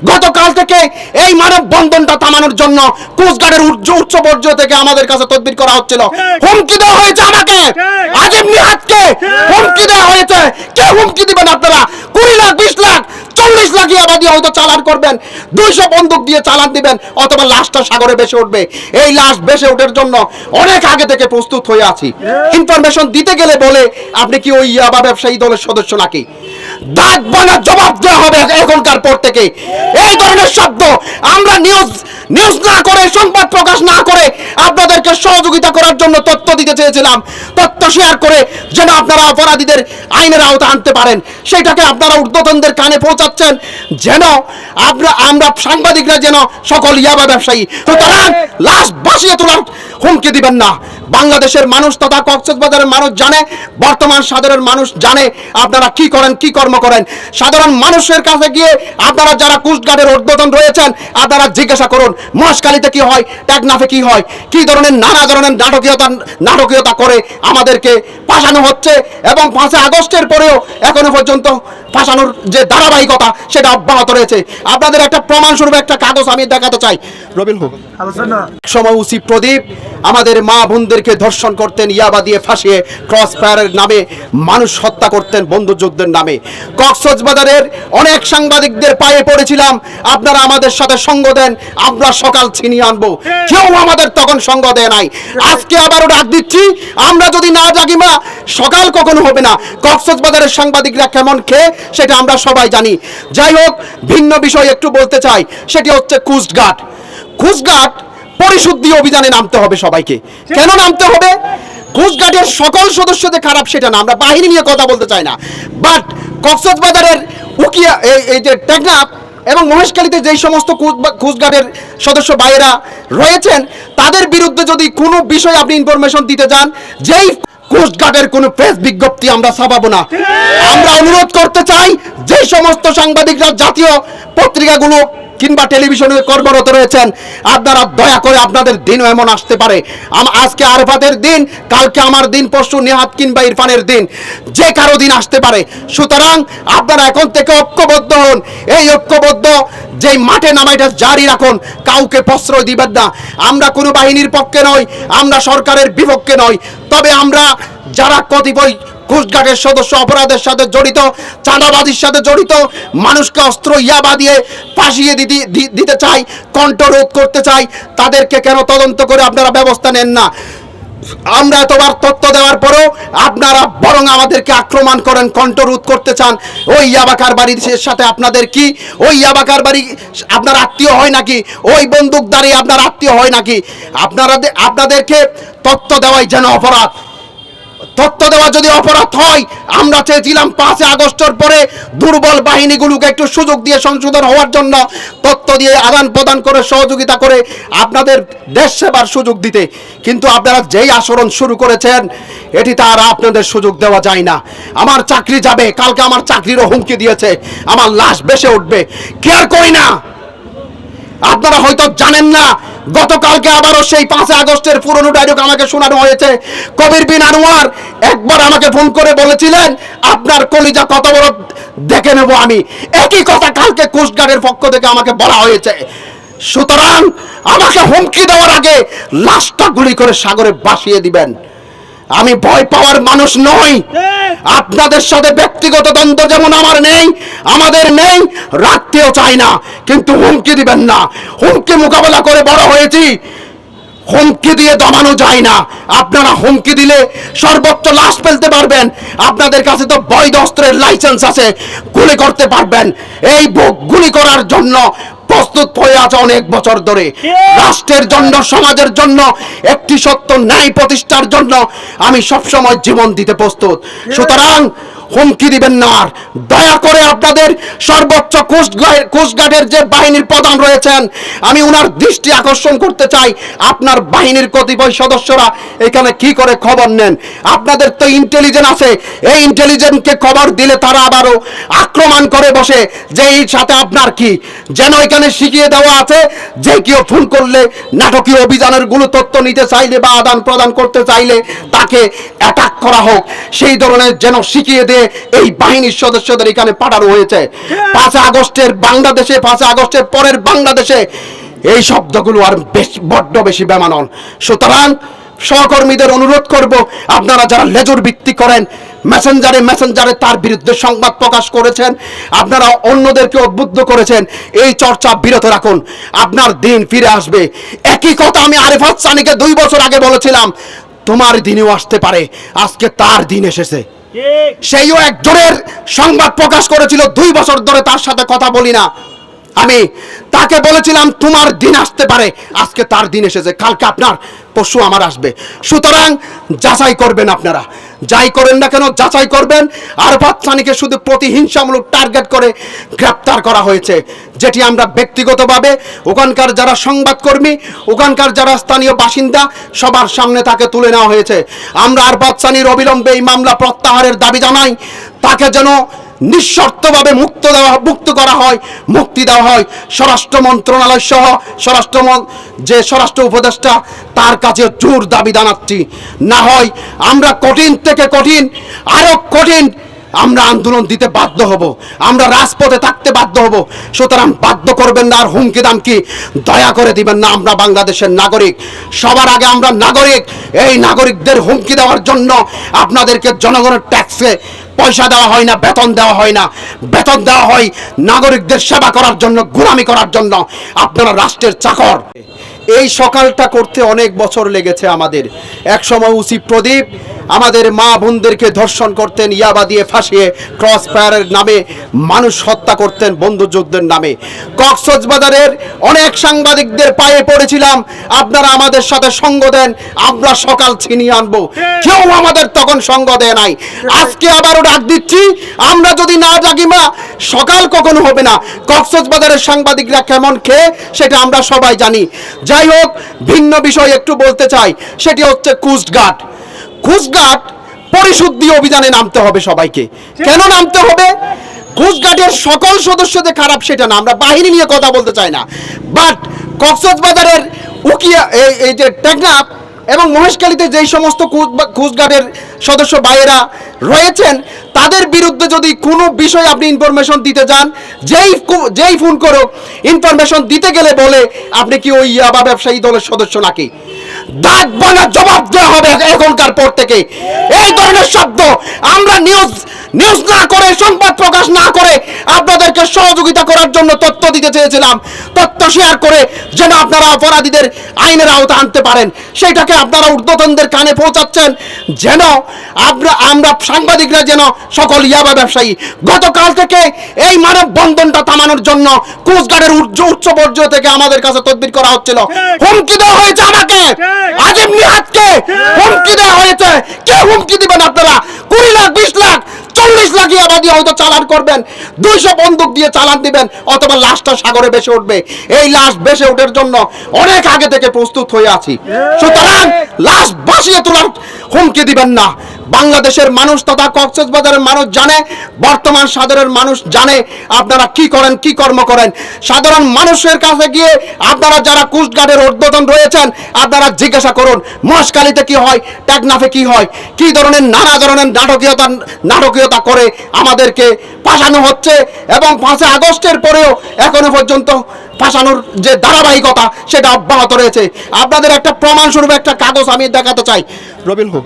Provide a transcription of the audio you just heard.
ごと গতকাল থেকে এই মানব বন্ধনটা থামানোর জন্য কোস্টগার্ডের উচ্চ পর্যায় থেকে আমাদের কাছে তদবির করা হচ্ছিল। হুমকি দেওয়া হয়েছে আমাকে। আজিম নিহাতকে হুমকি দেওয়া হয়েছে। কে হুমকি দিবেন আপনারা? কুড়ি লাখ বিশ লাখ চল্লিশ লাখ ইয়াবা দিয়ে হয়তো চালান করবেন। দুইশো বন্দুক দিয়ে চালান দিবেন অথবা লাশটা সাগরে ভেসে উঠবে। এই লাশ ভেসে ওঠার জন্য অনেক আগে থেকে প্রস্তুত হয়ে আছি। ইনফরমেশন দিতে গেলে বলে আপনি কি ওই ইয়াবা ব্যবসায়ী দলের সদস্য নাকি? দাঁত ভাঙা জবাব দেওয়া হবে এখনকার পর থেকে। এই ধরনের শব্দ আমরা নিউজ নিউজ না করে, সংবাদ প্রকাশ না করে আপনাদেরকে সহযোগিতা করার জন্য তথ্য দিতে চেয়েছিলাম। তথ্য শেয়ার করে যেন আপনারা অপরাধীদের আইনের আওতা আনতে পারেন। সেটাকে আপনারা ঊর্ধ্বতনদের কানে পৌঁছাচ্ছেন যেন আমরা আমরা সাংবাদিকরা যেন সকল ইয়াবা ব্যবসায়ী। সুতরাং লাশ বাসিয়ে তোলার হুমকি দিবেন না। বাংলাদেশের মানুষ তথা কক্সবাজারের মানুষ জানে, বর্তমান সাধারণ মানুষ জানে আপনারা কি করেন, কি কর্ম করেন। সাধারণ মানুষের কাছে গিয়ে আপনারা যারা কুচগার্ডের উদ্বোধন রয়েছেন, আপনারা জিজ্ঞাসা করুন, মহেশখালীতে কি হয়, টেকনাফে কি হয়, কি ধরনের নানা ধরনের নাটকীয়তা নাটকীয়তা করে আমাদেরকে ফাঁসানো হচ্ছে এবং পাঁচে আগস্টের পরেও এখনও পর্যন্ত ফাঁসানোর যে ধারাবাহিকতা, সেটা অব্যাহত রয়েছে। আপনাদের একটা প্রমাণস্বরূপ একটা কাগজ আমি দেখাতে চাই। আলোচনা সময় উসি প্রদীপ। আমাদের মা বোনদেরকে ধর্ষণ করতেন, ইয়াবা দিয়ে ফাঁসিয়ে ক্রস ফায়ারের নামে মানুষ হত্যা করতেন বন্ধুযুদ্ধের নামে। কক্সবাজারের অনেক সাংবাদিকদের পায়ে পড়েছিলাম। আপনারা আমাদের সাথে সঙ্গ দেন, আমরা সকাল ছিনিয়ে কেউ আমাদের তখন সঙ্গ দেয় নাই। আজকে আবারও ডাক দিচ্ছি, আমরা যদি না ডাকি মা, সকাল কখনো হবে না। কক্সবাজারের সাংবাদিকরা কেমন খেয়ে, সেটা আমরা সবাই জানি। যাই হোক, ভিন্ন বিষয় একটু বলতে চাই, সেটি হচ্ছে কুস্টঘাট কুস্টঘাট পরিশুদ্ধি অভিযানে নামতে হবে সবাইকে। কেন নামতে হবে? ঘুষঘাটের সকল সদস্য যে খারাপ সেটা না, আমরা বাহিনী নিয়ে কথা বলতে চাই না। বাট কক্সবাজারের উকিয়া, এই- যে টেকনাফ এবং মহেশখালীতে যেই সমস্ত ঘুষঘাটের সদস্য ভাইয়েরা রয়েছেন, তাদের বিরুদ্ধে যদি কোনো বিষয় আপনি ইনফরমেশন দিতে যান, যেই কোস্টগার্ডের কোনো প্রেস বিজ্ঞপ্তি আমরা ছাপাবো না। আমরা অনুরোধ করতে চাই যে সমস্ত সাংবাদিকরা জাতীয় পত্রিকাগুলো কিংবা টেলিভিশনে কর্মরত রয়েছেন আপনারা দয়া করে আপনাদের দিনও এমন আসতে পারে। আজকে আরফাতের দিন, কালকে আমার দিন, পরশু নেহাত কিংবা ইরফানের দিন, যে কারও দিন আসতে পারে। সুতরাং আপনারা এখন থেকে ঐক্যবদ্ধ হন। এই ঐক্যবদ্ধ যেই মাঠে নামাইটা জারি রাখুন, কাউকে প্রশ্রয় দিবেন না। আমরা কোনো বাহিনীর পক্ষে নই, আমরা সরকারের বিপক্ষে নই। তবে আমরা যারা কতিপয় ঘুষঘাটের সদস্য অপরাধের সাথে জড়িত, চাঁদাবাজির সাথে জড়িত, মানুষকে অস্ত্র ইয়াবা দিয়ে ফাঁসিয়ে দিতে চাই কণ্ঠরোধ করতে চাই তাদেরকে কেন তদন্ত করে আপনারা ব্যবস্থা নেন না? আমরা এতবার তথ্য দেওয়ার পরেও আপনারা বরং আমাদেরকে আক্রমণ করেন, কণ্ঠরোধ করতে চান। ওই ইয়াবাকার বাড়ির সাথে আপনাদের কি? ওই ইয়াবাকার বাড়ি আপনার আত্মীয় হয় নাকি? ওই বন্দুকদারি আপনার আত্মীয় হয় নাকি? আপনারা আপনাদেরকে তথ্য দেওয়াই যেন অপরাধ। তথ্য দেওয়া যদি অপরাধ হয়, আমরা চেয়েছিলাম পাঁচই আগস্টের পরে দুর্বল বাহিনীগুলোকে একটু সুযোগ দিয়ে সংশোধন হওয়ার জন্য তথ্য দিয়ে আদান প্রদান করে, সহযোগিতা করে আপনাদের দেশ সেবার সুযোগ দিতে। কিন্তু আপনারা যেই আচরণ শুরু করেছেন, এটি তার আপনাদের সুযোগ দেওয়া যায় না। আমার চাকরি যাবে, কালকে আমার চাকরিরও হুমকি দিয়েছে, আমার লাশ বেসে উঠবে। কেয়ার করি না। আপনারা হয়তো জানেন না, গতকালকে আবারও সেই পাঁচই আগস্টের পুরনো ডায়লগ আমাকে শোনানো হয়েছে। কবির বিন আনোয়ার একবার আমাকে ফোন করে বলেছিলেন, আপনার কলিজা কত বড়, দেখে নেব আমি। একই কথা কালকে কোস্টগার্ডের পক্ষ থেকে আমাকে বলা হয়েছে। সুতরাং আমাকে হুমকি দেওয়ার আগে লাশটা গুলি করে সাগরে বাসিয়ে দিবেন। আমি ভয় পাওয়ার মানুষ নই। আপনাদের সাথে ব্যক্তিগত দ্বন্দ্ব যেমন আমার নেই আমাদের নেই রাখতেও চাই না। কিন্তু হুমকি দিবেন না। হুমকি মোকাবেলা করে বড় হয়েছি। হুমকি দিয়ে দমানো যায় না। আপনারা হুমকি দিলে সর্বোচ্চ লাশ ফেলতে পারবেন। আপনাদের কাছে তো বৈধ অস্ত্রের লাইসেন্স আছে। গুলি করতে পারবেন। এই গুলি করার জন্য প্রস্তুত হয়ে আছে অনেক বছর ধরে। রাষ্ট্রের জন্য সমাজের জন্য একটি সত্য ন্যায় প্রতিষ্ঠার জন্য আমি সবসময় জীবন দিতে প্রস্তুত। সুতরাং হুমকি দিবেন না। আর দয়া করে আপনাদের সর্বোচ্চ কোস্টগার্ড কোস্টগার্ডের যে বাহিনীর প্রধান রয়েছেন, আমি ওনার দৃষ্টি আকর্ষণ করতে চাই। আপনার বাহিনীর কতিপয় সদস্যরা এখানে কি করে খবর নেন? আপনাদের তো ইন্টেলিজেন্স আছে। এই ইন্টেলিজেন্সকে খবর দিলে তারা আবারও আক্রমণ করে বসে। যে এই সাথে আপনার কি? যেন এখানে শিখিয়ে দেওয়া আছে যে কেউ ফোন করলে নাটকীয় অভিযানেরগুলো তথ্য নিতে চাইলে বা আদান প্রদান করতে চাইলে তাকে অ্যাটাক করা হোক। সেই ধরনের যেন শিখিয়ে দেওয়া এই বাহিনীর সদস্যদের এখানে পাঠানো হয়েছে। পাঁচ আগস্টের বাংলাদেশে, পাঁচ আগস্টের পরের বাংলাদেশে এই শব্দগুলো আর বেশ, বড্ড বেশি বেমানন সুতরাং সহকর্মীদের অনুরোধ করব, আপনারা যারা লেজুর ভিত্তি করেন, মেসেঞ্জারে মেসেঞ্জারে তার বিরুদ্ধে সংবাদ প্রকাশ করেছেন, আপনারা অন্যদেরকে উদ্বুদ্ধ করেছেন, এই চর্চা বিরত রাখুন। আপনার দিন ফিরে আসবে। একই কথা আমি আরিফাত সানিকে দুই বছর আগে বলেছিলাম, তোমার দিনেও আসতে পারে। আজকে তার দিন এসেছে। সেইও একজনের সংবাদ প্রকাশ করেছিল দুই বছর ধরে তার সাথে কথা বলি না। আমি তাকে বলেছিলাম, তোমার দিন আসতে পারে। আজকে তার দিন এসেছে। কালকে আপনার পশু আমার আসবে। সুতরাং যাচাই করবেন আপনারা। যাই করেন না কেন, যাচাই করবেন। আর বাচ্চানিকে শুধু প্রতিহিংসামূলক টার্গেট করে গ্রেপ্তার করা হয়েছে, যেটি আমরা ব্যক্তিগতভাবে, ওখানকার যারা সংবাদকর্মী, ওখানকার যারা স্থানীয় বাসিন্দা, সবার সামনে তাকে তুলে নেওয়া হয়েছে। আমরা আর বাচ্চানির অবিলম্বে এই মামলা প্রত্যাহারের দাবি জানাই। তাকে যেন নিঃশর্তভাবে মুক্ত দেওয়া, মুক্ত করা হয়, মুক্তি দেওয়া হয়। স্বরাষ্ট্র মন্ত্রণালয় সহ স্বরাষ্ট্র যে স্বরাষ্ট্র উপদেষ্টা, তার কাছে জোর দাবি জানাচ্ছি। না হয় আমরা কঠিন থেকে কঠিন আরও কঠিন আমরা আন্দোলন দিতে বাধ্য হব, আমরা রাজপথে থাকতে বাধ্য হব। সুতরাং বাধ্য করবেন না, আর হুমকি দামকি দয়া করে দিবেন না আমরা বাংলাদেশের নাগরিক। সবার আগে আমরা নাগরিক। এই নাগরিকদের হুমকি দেওয়ার জন্য আপনাদেরকে জনগণের ট্যাক্সে পয়সা দেওয়া হয় না, বেতন দেওয়া হয় না। বেতন দেওয়া হয় নাগরিকদের সেবা করার জন্য, গোলামি করার জন্য। আপনারা রাষ্ট্রের চাকর। এই সকালটা করতে অনেক বছর লেগেছে আমাদের। এক সময় উসি প্রদীপ আমাদের মা বোনদেরকে ধর্ষণ করতেন ইয়াবা দিয়ে ফাঁসিয়ে ক্রস ফায়ারের নামে মানুষ হত্যা করতেন বন্ধুযুদ্ধের নামে। কক্সবাজারের অনেক সাংবাদিকদের পায়ে পড়েছিলাম, আপনারা আমাদের সাথে সঙ্গ দেন, আমরা সকাল ছিনিয়ে আনব। কেউ আমাদের তখন সঙ্গ দেয় নাই। আজকে আবারও ডাক দিচ্ছি, আমরা যদি না জাগি মা সকাল কখনো হবে না। কক্সবাজারের সাংবাদিকরা কেমন খেয়ে, সেটা আমরা সবাই জানি। যাই হোক, ভিন্ন বিষয় একটু বলতে চাই, সেটি হচ্ছে কুস্টগার্ড কুস্টগার্ড পরিশুদ্ধি অভিযানে নামতে হবে সবাইকে। কেন নামতে হবে? কোস্টগার্ডের সকল সদস্য যে খারাপ সেটা না, আমরা বাহিনী নিয়ে কথা বলতে চাই না। বাট কক্সবাজারের উকিয়া এই যে টেকনাফ এবং মহেশখালীতে যেই সমস্ত কোস্টগার্ডের সদস্য ভাইয়েরা রয়েছেন, তাদের বিরুদ্ধে যদি কোনো বিষয় আপনি ইনফরমেশন দিতে যান, যেই যেই ফোন করো ইনফরমেশন দিতে গেলে বলে আপনি কি ওই ইয়াবা ব্যবসায়ী দলের সদস্য নাকি? দাঁত ভাঙা জবাব দেওয়া হবে এখনকার পর থেকে। এই ধরনের শব্দ আমরা নিউজ নিউজ না করে, সংবাদ প্রকাশ না করে আপনাদেরকে সহযোগিতা করার জন্য তথ্য দিতে চেয়েছিলাম। তথ্য শেয়ার করে যেন আপনারা অপরাধীদের আইনের আওতা আনতে পারেন। সেটাকে আপনারা ঊর্ধ্বতনদের কানে পৌঁছাচ্ছেন যেন আমরা আমরা সাংবাদিকরা যেন সকল ইয়াবা ব্যবসায়ী। গতকাল থেকে এই মানব বন্ধনটা থামানোর জন্য কোস্টগার্ডের উচ্চ উচ্চ পর্যায় থেকে আমাদের কাছে তদবির করা হচ্ছিল। হুমকি দেওয়া হয়েছে আমাকে আজিম নিহাতকে হুমকি দেওয়া হয়েছে কে হুমকি দিবেন আপনারা। কুড়ি লাখ, বিশ লাখ, চল্লিশ লাখ ইয়াবা দিয়ে হয়তো চালান করবেন। দুইশো বন্দুক দিয়ে চালান দিবেন, অথবা লাশটা সাগরে বেসে উঠবে। এই লাশ বেসে ওঠার জন্য অনেক আগে থেকে প্রস্তুত হয়ে আছি। সুতরাং লাশ বাসিয়ে তোলার হুমকি দিবেন না। বাংলাদেশের মানুষ তথা কক্সবাজারের মানুষ জানে, বর্তমান সাধারণ মানুষ জানে আপনারা কি করেন, কি কর্ম করেন। সাধারণ মানুষের কাছে গিয়ে আপনারা যারা কুস্টগার্ডের ঊর্ধ্বতন রয়েছেন, আপনারা জিজ্ঞাসা করুন, মহেশখালীতে কি হয়, টেকনাফে কি হয়, কি ধরনের নানা ধরনের নাটকীয়তা নাটকীয়তা করে আমাদেরকে পাঠানো হচ্ছে এবং পাঁচে আগস্টের পরেও এখনও পর্যন্ত ফাঁসানোর যে ধারাবাহিকতা, সেটা অব্যাহত রয়েছে। আপনাদের একটা প্রমাণস্বরূপ একটা কাগজ আমি দেখাতে চাই। রবিন হোক।